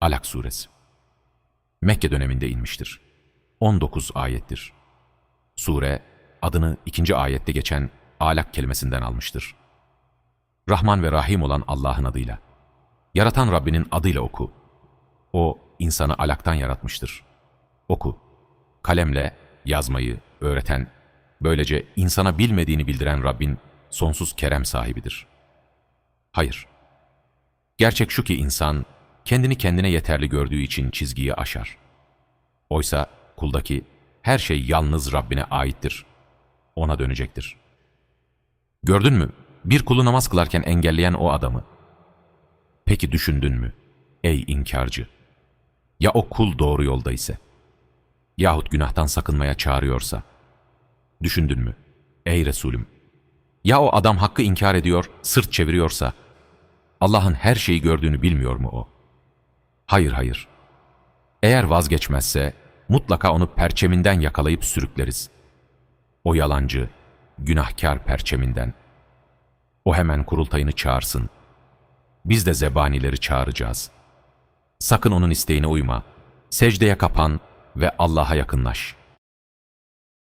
Alak Suresi Mekke döneminde inmiştir. 19 ayettir. Sure, adını ikinci ayette geçen alak kelimesinden almıştır. Rahman ve Rahim olan Allah'ın adıyla. Yaratan Rabbinin adıyla oku. O, insanı alaktan yaratmıştır. Oku. Kalemle yazmayı öğreten, böylece insana bilmediğini bildiren Rabbin sonsuz kerem sahibidir. Hayır. Gerçek şu ki insan, kendini kendine yeterli gördüğü için çizgiyi aşar. Oysa kuldaki her şey yalnız Rabbine aittir. Ona dönecektir. Gördün mü? Bir kulu namaz kılarken engelleyen o adamı. Peki düşündün mü? Ey inkarcı! Ya o kul doğru yolda ise? Yahut günahtan sakınmaya çağırıyorsa? Düşündün mü? Ey Resulüm! Ya o adam hakkı inkar ediyor, sırt çeviriyorsa? Allah'ın her şeyi gördüğünü bilmiyor mu o? Hayır hayır. Eğer vazgeçmezse mutlaka onu perçeminden yakalayıp sürükleriz. O yalancı, günahkar perçeminden. O hemen kurultayını çağırsın. Biz de zebanileri çağıracağız. Sakın onun isteğine uyma. Secdeye kapan ve Allah'a yakınlaş.''